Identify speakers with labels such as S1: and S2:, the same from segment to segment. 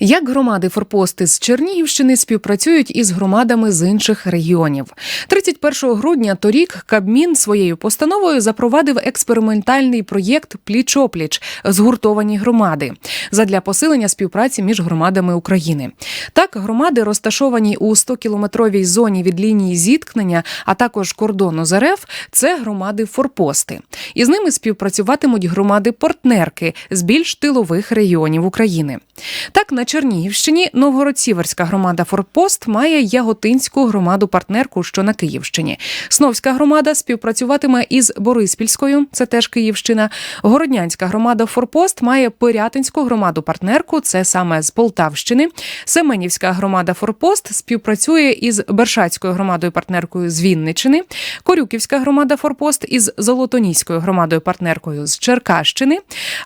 S1: Як громади форпости з Чернігівщини співпрацюють із громадами з інших регіонів? 31 грудня торік Кабмін своєю постановою запровадив експериментальний проєкт Пліч-опліч згуртовані громади задля посилення співпраці між громадами України. Так, громади, розташовані у 100-кілометровій зоні від лінії зіткнення, а також кордону з РФ, це громади форпости. І з ними співпрацюватимуть громади-партнерки з більш тилових регіонів України. Так, на Чернігівщині Новгород-Сіверська громада Форпост має Яготинську громаду-партнерку, що на Київщині. Сновська громада співпрацюватиме із Бориспільською, це теж Київщина. Городнянська громада Форпост має Пирятинську громаду-партнерку, це саме з Полтавщини. Семенівська громада Форпост співпрацює із Бершацькою громадою-партнеркою з Вінничини. Корюківська громада Форпост із Золотоніською громадою-партнеркою з Черкащини.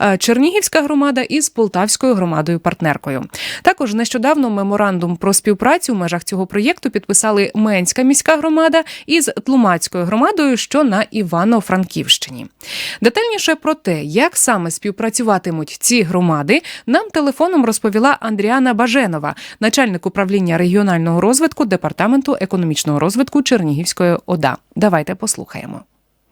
S1: Е, Чернігівська громада із Полтавською громадою-партнеркою. Також нещодавно меморандум про співпрацю в межах цього проєкту підписали Менська міська громада із Тлумацькою громадою, що на Івано-Франківщині. Детальніше про те, як саме співпрацюватимуть ці громади, нам телефоном розповіла Андріана Баженова, начальник управління регіонального розвитку департаменту економічного розвитку Чернігівської ОДА. Давайте послухаємо.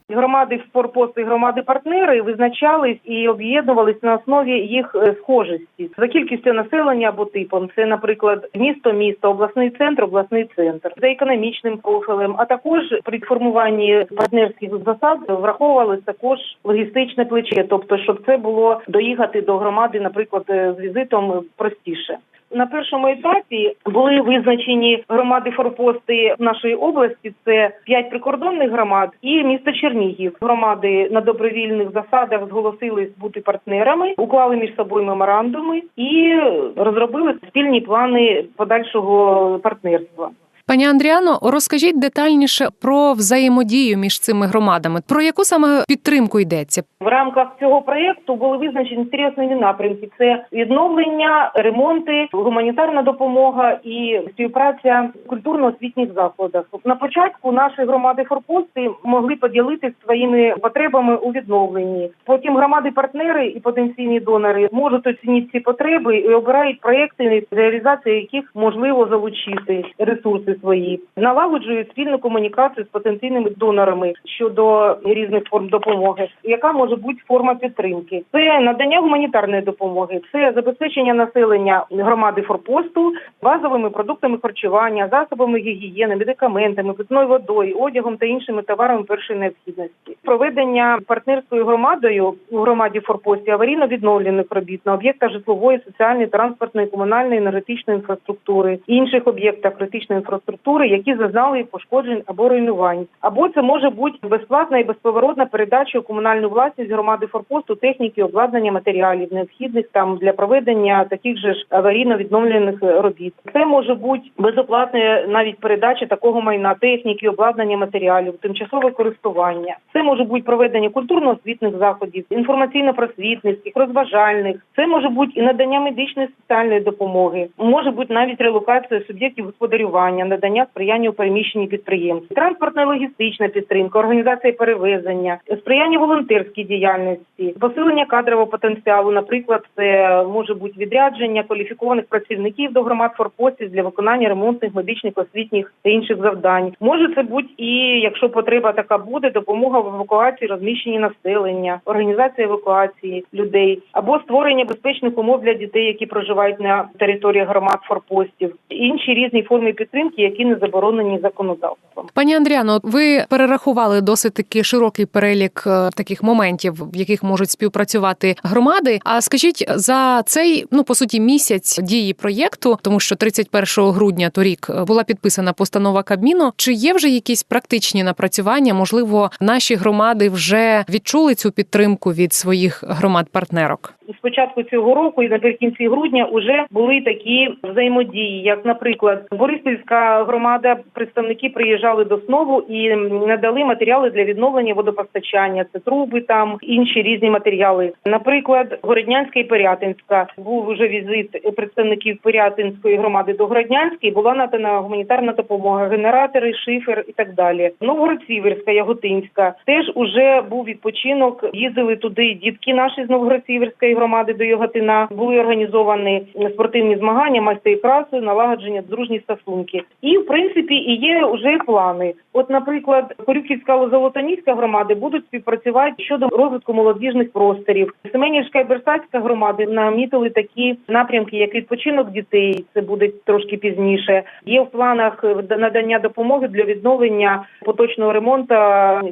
S2: Громади форпости, громади партнери визначались і об'єднувались на основі їх е, схожості за кількістю населення або типом. Це, наприклад, місто, місто, обласний центр, обласний центр за економічним профілем. А також при формуванні партнерських засад враховувалось також логістичне плече, тобто, щоб це було доїхати до громади, наприклад, е, з візитом простіше. На першому етапі були визначені громади форпости нашої області. Це п'ять прикордонних громад і місто Чернігів. Громади на добровільних засадах зголосились бути партнерами, уклали між собою меморандуми і розробили спільні плани подальшого партнерства.
S1: Пані Андріано, розкажіть детальніше про взаємодію між цими громадами. Про яку саме підтримку йдеться?
S2: В рамках цього проєкту були визначені три основні напрямки: це відновлення, ремонти, гуманітарна допомога і співпраця в культурно-освітніх закладах. На початку наші громади форпости могли поділитися своїми потребами у відновленні. Потім громади-партнери і потенційні донори можуть оцінити ці потреби і обирають проекти, реалізація яких можливо залучити ресурси свої, налагоджують спільну комунікацію з потенційними донорами щодо різних форм допомоги, яка може бути форма підтримки. Це надання гуманітарної допомоги, це забезпечення населення громади форпосту базовими продуктами харчування, засобами гігієни, медикаментами, питною водою, одягом та іншими товарами першої необхідності. Проведення партнерською громадою у громаді форпості аварійно відновлених робіт на об'єктах житлової, соціальної, транспортної, комунальної, енергетичної інфраструктури, інших об'єктах критичної інфраструктури, які зазнали пошкоджень або руйнувань, або це може бути безплатна і безповоротна передача у комунальну власність громади форпосту техніки, обладнання матеріалів, необхідних там для проведення таких же ж аварійно відновлених робіт. Це може бути безоплатна навіть передача такого майна, техніки, обладнання матеріалів, тимчасове користування. Це може бути проведення культурно-освітних заходів, інформаційно-просвітницьких, розважальних. Це може бути і надання медичної соціальної допомоги, може бути навіть релокація суб'єктів господарювання, надання сприяння у переміщенні підприємств, транспортна логістична підтримка, організація перевезення, сприяння волонтерській діяльності, посилення кадрового потенціалу. Наприклад, це може бути відрядження кваліфікованих працівників до громад форпостів для виконання ремонтних, медичних, освітніх та інших завдань. Може це бути і якщо потреба така буде, допомога в евакуації, розміщенні населення, організація евакуації людей або створення безпечних умов для дітей, які проживають на території громад форпостів, інші різні форми підтримки, які не заборонені законодавством.
S1: Пані Андріано, ви перерахували досить таки широкий перелік е, таких моментів, в яких можуть співпрацювати громади. А скажіть за цей ну по суті місяць дії проєкту, тому що 31 грудня торік е, була підписана постанова Кабміну. Чи є вже якісь практичні напрацювання? Можливо, наші громади вже відчули цю підтримку від своїх громад-партнерок?
S2: З початку цього року і наприкінці грудня вже були такі взаємодії, як, наприклад, Бориспільська громада, представники приїжджали до СНОВу і надали матеріали для відновлення водопостачання. Це труби, там інші різні матеріали. Наприклад, Городнянська і Пирятинська був вже візит представників Пирятинської громади до Городнянської. Була надана гуманітарна допомога, генератори, шифер і так далі. Новгород-Сіверська, Яготинська теж уже був відпочинок. Їздили туди дітки наші з Новгород-Сіверської громади до Йогатина були організовані спортивні змагання, майстер-класи, налагодження дружні стосунки. І в принципі і є вже плани. От, наприклад, Корюківська Золотоніська громади будуть співпрацювати щодо розвитку молодіжних просторів. Семенівська і Берсацька громади намітили такі напрямки, як відпочинок дітей. Це буде трошки пізніше. Є в планах надання допомоги для відновлення поточного ремонту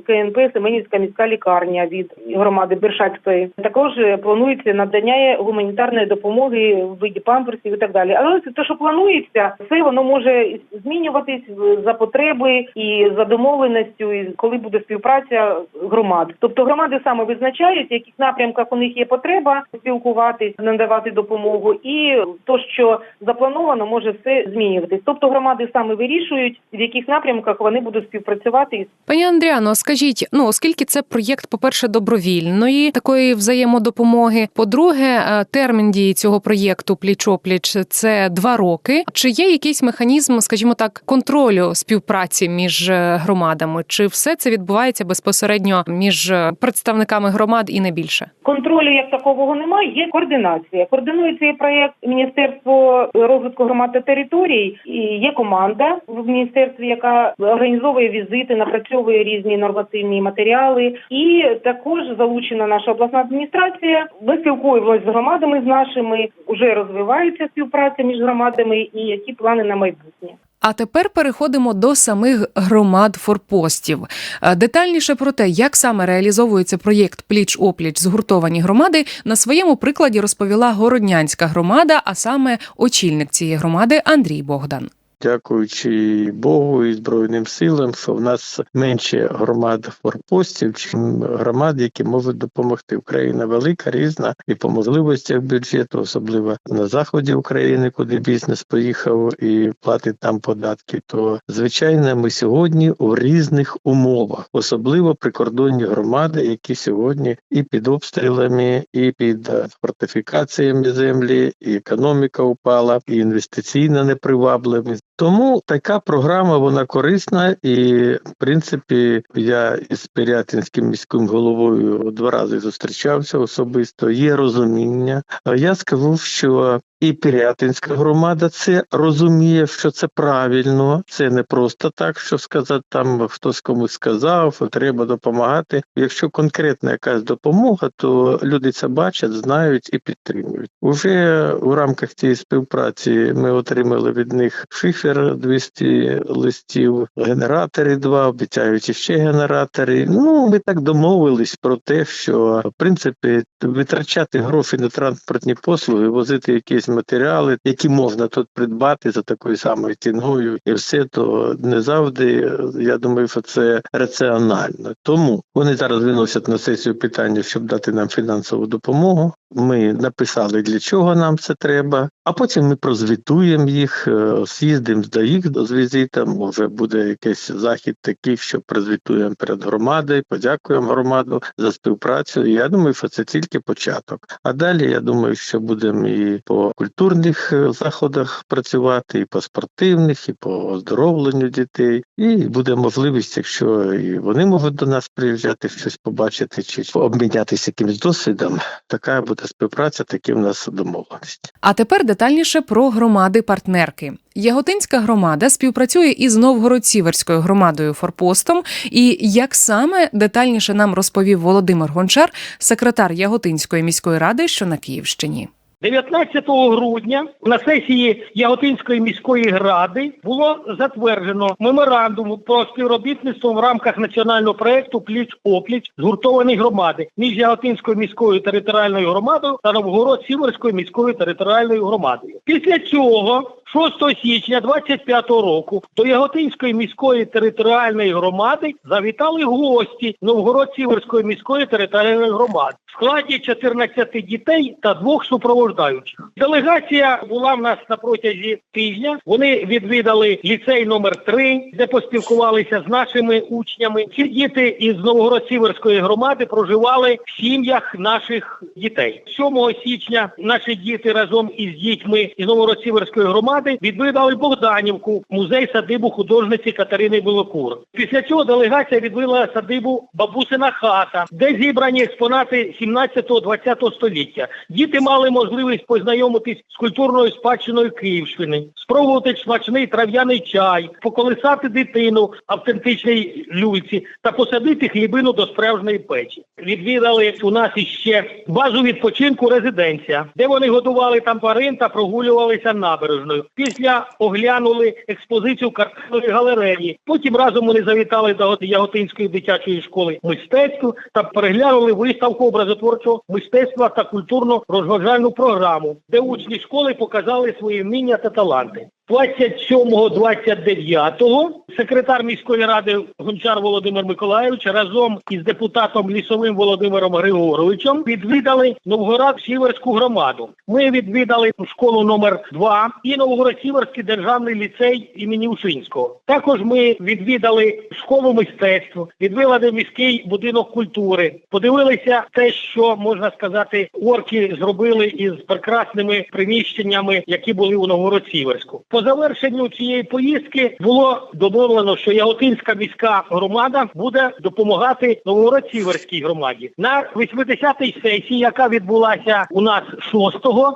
S2: КНП Семенівська міська лікарня від громади Бершацької. Також планується надання гуманітарної допомоги в виді памперсів і так далі. Але це те, що планується, все воно може змінюватись за потреби і за домовленістю, і коли буде співпраця громад. Тобто громади саме визначають, в яких напрямках у них є потреба спілкуватись, надавати допомогу, і то, що заплановано, може все змінюватись. Тобто громади саме вирішують, в яких напрямках вони будуть співпрацювати
S1: Пані Андріано, скажіть, ну оскільки це проєкт, по-перше, добровільної такої взаємодопомоги. По-друге, е, термін дії цього проєкту пліч-опліч – це два роки. Чи є якийсь механізм, скажімо так, контролю співпраці між е, громадами? Чи все це відбувається безпосередньо між е, представниками громад і не більше?
S2: Контролю як такового немає. Є координація. Координує цей проект Міністерство розвитку громад та територій. І є команда в міністерстві, яка організовує візити, напрацьовує різні нормативні матеріали. І також залучена наша обласна адміністрація. Ми спілкуємося з громадами з нашими. Уже розвивається співпраця між громадами і які плани на майбутнє.
S1: А тепер переходимо до самих громад форпостів. Е, Детальніше про те, як саме реалізовується проєкт Пліч опліч згуртовані громади, на своєму прикладі розповіла Городнянська громада, а саме очільник цієї громади Андрій Богдан.
S3: Дякуючи Богу і Збройним силам, що в нас менше громад форпостів, чим громад, які можуть допомогти. Україна велика, різна і по можливостях бюджету, особливо на заході України, куди бізнес поїхав і платить там податки. То звичайно, ми сьогодні у різних умовах, особливо прикордонні громади, які сьогодні і під обстрілами, і під фортифікаціями землі, і економіка упала, і інвестиційна непривабливість. Тому така програма вона корисна, і в принципі я із Пирятинським міським головою два рази зустрічався особисто. Є розуміння. Я скажу, що і Пирятинська громада це розуміє, що це правильно. Це не просто так, що сказати там хтось комусь сказав, треба допомагати. Якщо конкретна якась допомога, то люди це бачать, знають і підтримують. Уже у рамках цієї співпраці ми отримали від них шифер 200 листів, генератори два, обіцяють ще генератори. Ну ми так домовились про те, що в принципі витрачати гроші на транспортні послуги, возити якісь матеріали, які можна тут придбати за такою самою ціною, і все то не завжди. Я думаю, що це раціонально. Тому вони зараз виносять на сесію питання, щоб дати нам фінансову допомогу. Ми написали для чого нам це треба, а потім ми прозвітуємо їх, е, з'їздимо до їх з візитом. Може буде якийсь захід такий, що прозвітуємо перед громадою, подякуємо громаду за співпрацю. Я думаю, що це тільки початок. А далі я думаю, що будемо і по культурних е, заходах працювати, і по спортивних, і по оздоровленню дітей. І буде можливість, якщо і вони можуть до нас приїжджати, щось побачити чи обмінятися якимось досвідом. Така буде співпраця, такі в нас домовленості.
S1: А тепер детальніше про громади-партнерки. Яготинська громада співпрацює із Новгород-Сіверською громадою Форпостом. І як саме детальніше нам розповів Володимир Гончар, секретар Яготинської міської ради, що на Київщині.
S4: 19 грудня на сесії Яготинської міської ради було затверджено меморандум про співробітництво в рамках національного проекту Пліч опліч згуртованої громади між Яготинською міською територіальною громадою та Новгород-Сіверською міською територіальною громадою. Після цього 6 січня 25 року до Яготинської міської територіальної громади завітали гості Новгород-Сіверської міської територіальної громади в складі 14 дітей та двох супроводжаючих. Делегація була в нас на протязі тижня. Вони відвідали ліцей номер 3 де поспілкувалися з нашими учнями. Ці діти із Новгород-Сіверської громади проживали в сім'ях наших дітей. 7 січня наші діти разом із дітьми із Новгород-Сіверської громади громади відвідали Богданівку, музей садибу художниці Катерини Білокур. Після цього делегація відвідала садибу Бабусина хата, де зібрані експонати 17-20 століття. Діти мали можливість познайомитись з культурною спадщиною Київщини, спробувати смачний трав'яний чай, поколисати дитину автентичній люльці та посадити хлібину до справжньої печі. Відвідали у нас іще базу відпочинку резиденція, де вони годували там тварин та прогулювалися набережною. Після оглянули експозицію картинної галереї. Потім разом вони завітали до Яготинської дитячої школи мистецтв та переглянули виставку образотворчого мистецтва та культурно розважальну програму, де учні школи показали свої вміння та таланти. 27-29 секретар міської ради Гончар Володимир Миколаївич разом із депутатом лісовим Володимиром Григоровичем відвідали Новгород-Сіверську громаду. Ми відвідали школу номер 2 і Новгород-Сіверський державний ліцей імені Ушинського. Також ми відвідали школу мистецтв, відвідали міський будинок культури, подивилися те, що можна сказати, орки зробили із прекрасними приміщеннями, які були у Новгород-Сіверську. По завершенню цієї поїздки було домовлено, що Яготинська міська громада буде допомагати Новгород-Сіверській громаді. На 80-й сесії, яка відбулася у нас 6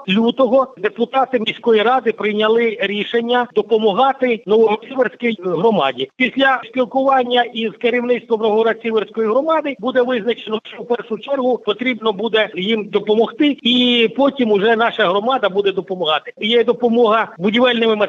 S4: лютого, депутати міської ради прийняли рішення допомагати Новгород-Сіверській громаді. Після спілкування із керівництвом Новгород-Сіверської громади буде визначено, що в першу чергу потрібно буде їм допомогти, і потім уже наша громада буде допомагати. Є допомога будівельними матеріалами.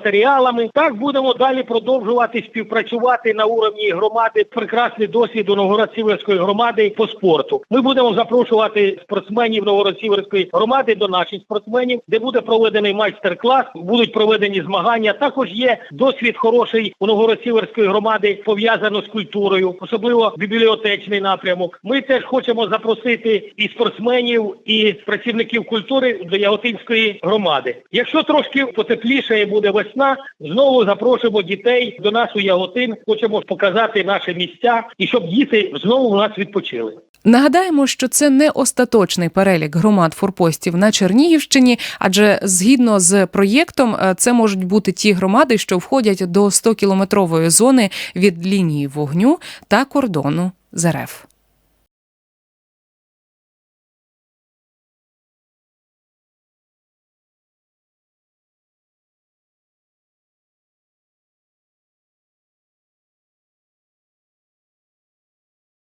S4: Так будемо далі продовжувати співпрацювати на уровні громади. Прекрасний досвід у Новгород-Сіверської громади по спорту. Ми будемо запрошувати спортсменів Новгород-Сіверської громади до наших спортсменів, де буде проведений майстер-клас, будуть проведені змагання. Також є досвід хороший у Новгород-Сіверської громади пов'язано з культурою, особливо бібліотечний напрямок. Ми теж хочемо запросити і спортсменів, і працівників культури до Яготинської громади. Якщо трошки потепліше буде весна, знову запрошуємо дітей до нас у Яготин. Хочемо показати наші місця і щоб діти знову у нас відпочили.
S1: Нагадаємо, що це не остаточний перелік громад форпостів на Чернігівщині, адже згідно з проєктом, е, це можуть бути ті громади, що входять до 100-кілометрової зони від лінії вогню та кордону з РФ.